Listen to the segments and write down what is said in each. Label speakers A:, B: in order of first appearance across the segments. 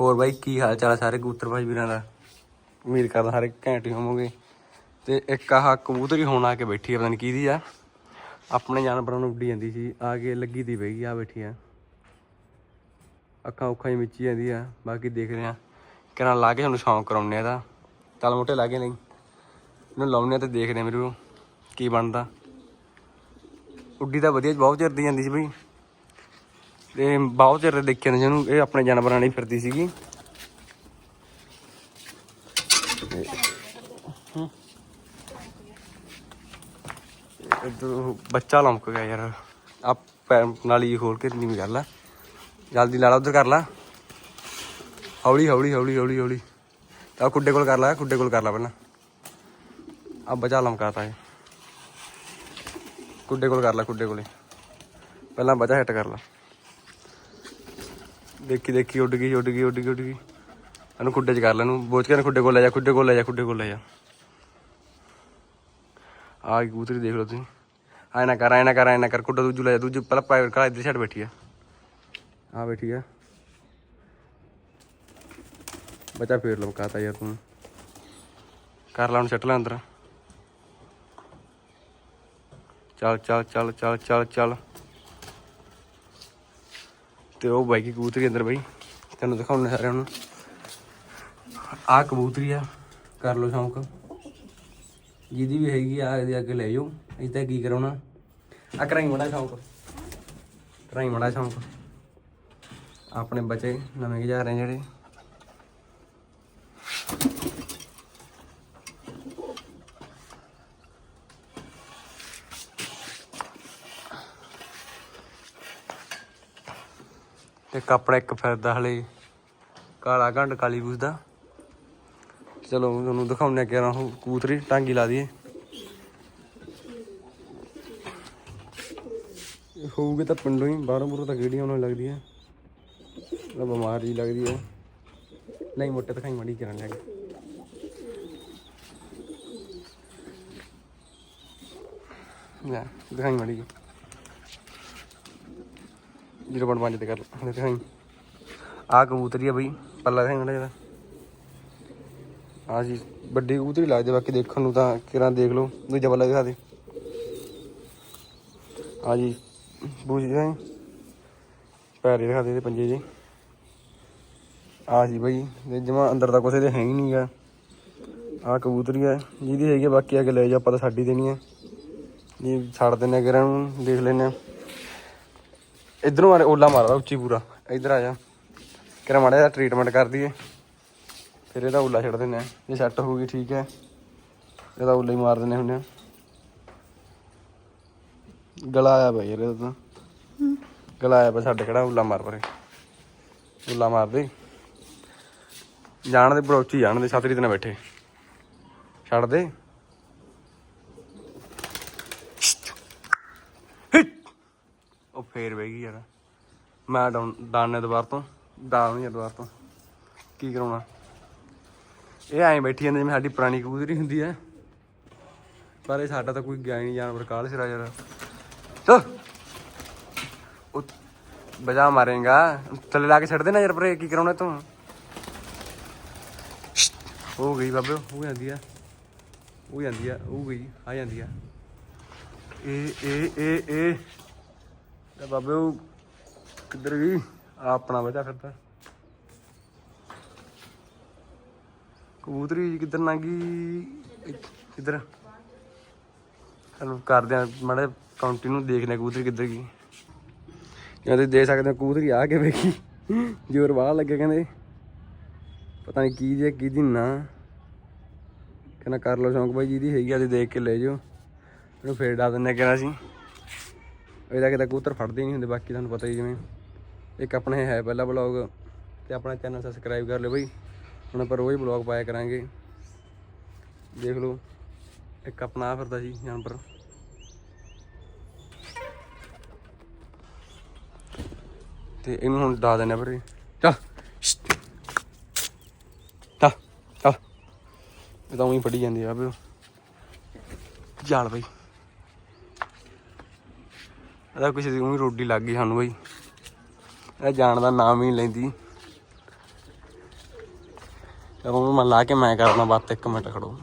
A: ਹੋਰ ਬਾਈ ਕੀ ਹਾਲ ਚਾਲ ਸਾਰੇ ਕਬੂਤਰ ਭਾਈ ਵੀਰਾਂ ਦਾ? ਉਮੀਦ ਕਰਦਾ ਸਾਰੇ ਘੈਂਟ ਹੀ ਹੋਵੋਗੇ। ਤੇ ਇੱਕ ਆਹ ਕਬੂਤਰੀ ਹੁਣ ਆ ਕੇ ਬੈਠੀ ਆ, ਪਤਾ ਨਹੀਂ ਕਿਹਦੀ ਆ। ਆਪਣੇ ਜਾਨਵਰਾਂ ਨੂੰ ਉੱਡੀ ਜਾਂਦੀ ਸੀ, ਆ ਕੇ ਲੱਗੀ ਦੀ ਬਈ ਆ ਬੈਠੀ ਆ। ਅੱਖਾਂ ਉੱਖਾਂ ਹੀ ਮਿੱਚੀ ਜਾਂਦੀ ਆ, ਬਾਕੀ ਦੇਖਦੇ ਆ। ਕਿਹਨਾਂ ਲਾ ਕੇ ਸਾਨੂੰ ਸ਼ੌਂਕ ਕਰਾਉਣੇ ਆ ਇਹਦਾ। ਤਲ ਮੋਟੇ ਲਾ ਕੇ ਨਹੀਂ ਇਹਨੂੰ ਲਾਉਣੇ ਆ ਤੇ ਦੇਖਦੇ ਆ ਮੇਰੇ ਕੀ ਬਣਦਾ। ਉੱਡੀ ਤਾਂ ਵਧੀਆ, ਬਹੁਤ ਚਿਰ ਦੀ ਜਾਂਦੀ ਸੀ ਬਈ। ਤੇ ਬਹੁਤ ਚਿਰ ਦੇਖਿਆ ਨੇ ਜਿਹਨੂੰ ਇਹ ਆਪਣੇ ਜਾਨਵਰਾਂ ਲਈ ਫਿਰਦੀ ਸੀਗੀ। ਬੱਚਾ ਲੰਮਕ ਗਿਆ ਯਾਰ। ਆ ਪੈਰ ਨਾਲ ਹੀ ਖੋਲ ਕੇ ਨਹੀਂ ਕਰ ਲਾ। ਜਲਦੀ ਲਾ ਲਾ, ਉਧਰ ਕਰ ਲਾ। ਹੌਲੀ ਹੌਲੀ ਹੌਲੀ ਹੌਲੀ ਹੌਲੀ। ਆ ਕੁੱਡੇ ਕੋਲ ਕਰ ਲਾ ਕੁੱਡੇ ਕੋਲ ਕਰ ਲਾ ਪਹਿਲਾਂ। ਆ ਬਚਾ ਲਮਕਾਤਾ ਹੈ ਕੁੱਡੇ ਕੋਲ ਕਰ ਲਾ ਕੁੱਡੇ ਕੋਲੇ। ਪਹਿਲਾਂ ਬਚਾ ਹਿੱਟ ਕਰ ਲਾ। ਦੇਖੀ ਦੇਖੀ, ਉੱਡ ਗਈ ਉੱਡ ਗਈ ਉੱਡ ਗਈ ਉੱਡ ਗਈ। ਇਹਨੂੰ ਖੁੱਡੇ 'ਚ ਕਰ ਲੈ ਇਹਨੂੰ। ਬੋਚ ਕੇ ਇਹਨੂੰ ਖੁੱਡੇ ਕੋਲ ਲੈ ਜਾ, ਖੁੱਡੇ ਕੋਲ ਲੈ ਜਾ, ਖੁੱਡੇ ਕੋਲ ਲੈ ਜਾ। ਆ ਕਬੂਤਰੀ ਦੇਖ ਲਓ ਤੁਸੀਂ। ਆਏ ਨਾ ਕਰ ਆਏ ਨਾ ਕਰ ਆਏ ਨਾ ਕਰ। ਖੁੱਡਾ ਦੂਜੂ ਲੈ ਜਾ, ਦੂਜੂ ਪਹਿਲਾਂ ਪਾਇਰ ਕਲਾ ਇੱਧਰ ਛੱਡ ਬੈਠੀ ਆ। ਆ ਬੈਠੀ ਆ। ਬੱਚਾ ਫੇਰ ਲਮਕਾਤਾ ਯਾਰ ਤੂੰ। ਕਰ ਲਾ ਹੁਣ ਛੱਟ ਲੈ ਅੰਦਰ। ਚੱਲ ਚੱਲ ਚੱਲ ਚੱਲ ਚੱਲ ਚੱਲ। ਤੇ ਉਹ ਬਾਈ ਕੀ ਕਬੂਤਰੀ ਅੰਦਰ ਬਾਈ। ਤੈਨੂੰ ਦਿਖਾਉਣੇ ਸਾਰਿਆਂ ਨੂੰ। ਆਹ ਕਬੂਤਰੀ ਆ, ਕਰ ਲੋ ਸ਼ੌਂਕ। ਜਿਹਦੀ ਵੀ ਹੈਗੀ ਆ, ਇਹਦੇ ਅੱਗੇ ਲੈ ਜਾਓ। ਅਸੀਂ ਤਾਂ ਕੀ ਕਰਾਉਣਾ? ਆ ਕਰਾਈ ਮੜਾ ਸ਼ੌਂਕ। ਕਰਾਈ ਮੜਾ ਸ਼ੌਂਕ। ਆਪਣੇ ਬੱਚੇ ਨਵੇਂ ਜਾ ਰਹੇ ਜਿਹੜੇ। ਤੇ ਕੱਪੜਾ ਇੱਕ ਫਿਰਦਾ ਹਲੇ ਕਾਲਾ ਘੰਡ ਕਾਲੀ ਬੂਸ ਦਾ। ਚਲੋ, ਤੁਹਾਨੂੰ ਦਿਖਾਉਂਦੇ ਆ ਕਿ ਉਹ ਕੂਤਰੀ ਟਾਂਗੀ ਲਾ ਦਈਏ। ਇਹ ਹੋਊਗੇ ਤਾਂ ਪਿੰਡੋਂ ਹੀ, ਬਾਹਰੋਂ ਬੁਰੋਂ ਤਾਂ ਕਿਹੜੀ ਉਹਨਾਂ ਲੱਗਦੀ ਹੈ ਉਹ ਬਿਮਾਰ ਜੀ ਲੱਗਦੀ ਹੈ ਨਹੀਂ, ਮੋਟੇ ਦਿਖਾਈ, ਮੜੀ ਕਰਨ ਲੱਗ ਲੈ, ਦਿਖਾਈ ਮੜੀ 0.5 ਤੇ ਕਰ ਲੈ ਦਿਖਾਈ। ਆ ਕਬੂਤਰੀ ਆ ਬਈ ਪੱਲਾ ਦਿਖਾਈ ਮੜਾ ਜਰਾ ਆ ਜੀ ਵੱਡੀ ਕਬੂਤਰੀ ਲੱਗਦੀ ਬਾਕੀ ਦੇਖਣ ਨੂੰ ਤਾਂ ਕਿਰਾਂ ਦੇਖ ਲਓ ਦੂਜਾ ਪੱਲਾ ਦਿਖਾ ਦੇ। ਆ ਜੀ ਬੂਝ ਦਿਖਾਈ। ਪੈਰੇ ਦਿਖਾ ਦੇ ਪੰਜੇ ਜੀ ਆ ਜੀ ਬਈ ਜਮਾ ਅੰਦਰ ਤਾਂ ਕੁਛ ਦੇ ਹੈ ਹੀ ਨਹੀਂਗਾ ਆ ਕਬੂਤਰੀ ਹੈ ਜਿਹਦੀ ਹੈਗੀ ਆ, ਬਾਕੀ ਆ ਕੇ ਲੈ ਜਾ ਆਪਾਂ ਤਾਂ ਸਾਡੀ ਦੇਣੀ ਹੈ ਜੀ ਛੱਡ ਦਿੰਨੇ ਆ ਨੂੰ ਦੇਖ ਲੈਨੇ ਆ। ਇਧਰੋਂ ਮਾਰੇ, ਓਲਾ ਮਾਰਦਾ ਉੱਚੀ ਪੂਰਾ। ਇਧਰ ਆ ਜਾ। ਕਿਰਾਂ ਮਾੜਾ ਜਿਹਾ ਟ੍ਰੀਟਮੈਂਟ ਕਰ ਦਈਏ। ਫਿਰ ਇਹਦਾ ਓਲਾ ਛੱਡ ਦਿੰਨੇ ਆ। ਜੇ ਸੈੱਟ ਹੋ ਗਈ, ਠੀਕ ਹੈ। ਇਹਦਾ ਓਲਾ ਹੀ ਮਾਰ ਦਿੰਨੇ ਹੁੰਨੇ ਆ। ਗਲਾ ਆਇਆ ਬਈ ਇਹਦਾ ਤਾਂ। ਗਲਾ ਆਇਆ ਬਈ ਸਾਡੇ ਕਿਹੜਾ ਓਲਾ ਮਾਰ ਪਰੇ। ਓਲਾ ਮਾਰ ਦੇ ਜਾਣ ਦੇ ਬਰੋਚੀ ਜਾਣ ਦੇ ਛਤਰੀ ਤੇ ਨਾ ਬੈਠੇ। ਛੱਡ ਦੇ। ਫੇਰ ਬਹਿ ਗਈ ਯਾਰ। ਮੈਂ ਡਾਉਨ ਡਾਨ ਦੁਬਾਰ ਤੋਂ ਡਾਉਨ ਨਹੀਂ ਦੁਬਾਰ ਤੋਂ। ਕੀ ਕਰਾਉਣਾ? ਇਹ ਐਂ ਬੈਠੀ ਜਾਂਦੇ ਜਿਵੇਂ ਸਾਡੀ ਪੁਰਾਣੀ ਕਬੂਤਰੀ ਹੁੰਦੀ ਹੈ। ਪਰ ਇਹ ਸਾਡਾ ਤਾਂ ਕੋਈ ਗਿਆ ਨਹੀਂ, ਜਾਨਵਰ ਕਾਲ ਸਿਰਾ ਯਾਰ। ਚਲ। ਉਹ ਬਜਾ ਮਾਰੇਗਾ। ਥੱਲੇ ਲਾ ਕੇ ਛੱਡ ਦੇਣਾ ਯਾਰ ਪਰੇ, ਕੀ ਕਰਾਉਣਾ ਤੂੰ? ਹੋ ਗਈ ਬਾਬੇ, ਹੋ ਜਾਂਦੀ ਆ। ਹੋ ਜਾਂਦੀ ਆ, ਹੋ ਗਈ, ਆ ਜਾਂਦੀ ਆ। ਇਹ ਇਹ ਇਹ ਇਹ। ਤੇ ਬਾਬੇ ਉਹ ਕਿੱਧਰ ਗਈ? ਆ ਆਪਣਾ ਬੱਚਾ ਫਿਰਦਾ। ਕਬੂਤਰੀ ਕਿੱਧਰ ਨਾ ਕਿੱਧਰ? ਚਲੋ ਕਰਦੇ ਆ, ਮਾੜੇ ਕਾਉਂਟੀ ਦੇਖਦੇ ਆ ਕਬੂਤਰੀ ਕਿੱਧਰ ਗਈ। ਜਾਂ ਤੁਸੀਂ ਦੇਖ ਸਕਦੇ ਹੋ ਕਬੂਤਰੀ ਆ ਕੇ ਵੇਖੀ। ਜ਼ੋਰ ਬਾਹਰ ਲੱਗੇ ਕਹਿੰਦੇ। ਪਤਾ ਨਹੀਂ ਕੀ ਜੇ ਕਿਹਦੀ ਨਾ। ਕਹਿੰਦਾ ਕਰ ਲਓ ਸ਼ੌਂਕ ਬਾਈ, ਜਿਹਦੀ ਹੈਗੀ ਆ ਤੇ ਦੇਖ ਕੇ ਲੈ ਜਾਓ ਇਹਨੂੰ ਫੇਰ ਡਾ ਦਿੰਨੇ ਕਹਿੰਦਾ ਸੀ ਇਹਦਾ ਕਿਤੇ ਕਬੂਤਰ ਫੜਦੇ ਨਹੀਂ ਹੁੰਦੇ, ਬਾਕੀ ਤੁਹਾਨੂੰ ਪਤਾ ਹੀ ਜਿਵੇਂ। ਇੱਕ ਆਪਣੇ ਹੈ ਪਹਿਲਾ ਬਲੌਗ ਤੇ ਆਪਣਾ ਚੈਨਲ ਸਬਸਕ੍ਰਾਈਬ ਕਰ ਲਿਓ ਬਈ। ਹੁਣ ਆਪਾਂ ਰੋਜ਼ ਬਲੌਗ ਪਾਇਆ ਕਰਾਂਗੇ। ਦੇਖ ਲਓ, ਇੱਕ ਆਪਣਾ ਆ ਫਿਰਦਾ ਸੀ ਜਾਨਵਰ। ਤੇ ਇਹਨੂੰ ਹੁਣ ਡਾ ਦਿੰਨੇ ਵੀਰੇ। ਚੱਲ ਚੱਲ ਚੱਲ। ਇਹ ਤਾਂ ਉਹੀ ਫੜੀ ਜਾਂਦੀ ਆ ਬਈ ਚੱਲ ਬਈ। ਇਹਦਾ ਕਿਸੇ ਦੀ ਉਹੀ ਰੋਡੀ ਲੱਗ ਗਈ ਸਾਨੂੰ ਬਈ। ਇਹ ਜਾਣ ਦਾ ਨਾਮ ਹੀ ਨਹੀਂ ਲੈਂਦੀ। ਤੇ ਮੈਂ ਲਾ ਕੇ ਮੈਂ ਕਰਦਾ ਬਾਤ, ਇੱਕ ਮਿੰਟ ਖੜੋ।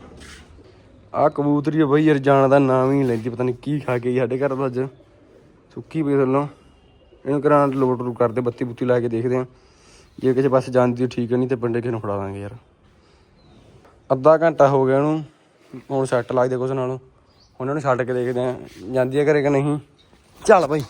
A: ਆ ਕਬੂਤਰੀ ਆ ਬਈ, ਯਾਰ ਜਾਣ ਦਾ ਨਾਮ ਹੀ ਨਹੀਂ ਲੈਂਦੀ, ਪਤਾ ਨਹੀਂ ਕੀ ਖਾ ਕੇ ਸਾਡੇ ਘਰ ਦਾ ਅੱਜ। ਸੁੱਕੀ ਪਈ ਥੱਲੋਂ। ਇਹਨੂੰ ਕਰਾਂ ਲੋਟ ਰੂ ਕਰਦੇ, ਬੱਤੀ ਬੁੱਤੀ ਲਾ ਕੇ ਦੇਖਦੇ ਆ। ਜੇ ਕਿਸੇ ਪਾਸੇ ਜਾਂਦੀ ਠੀਕ ਹੈ ਨਹੀਂ ਤੇ ਪਿੰਡੇ ਕਿਸੇ ਨੂੰ ਫੜਾ ਦਾਂਗੇ ਯਾਰ। ਅੱਧਾ ਘੰਟਾ ਹੋ ਗਿਆ ਇਹਨੂੰ। ਹੁਣ ਸੈੱਟ ਲੱਗਦੇ ਕੁਛ ਨਾਲ। ਉਹਨਾਂ ਨੂੰ ਛੱਡ ਕੇ ਦੇਖਦੇ ਆ। ਜਾਂਦੀ ਹੈ ਘਰੇ ਕਿ ਨਹੀਂ? ਚੱਲ ਭਾਈ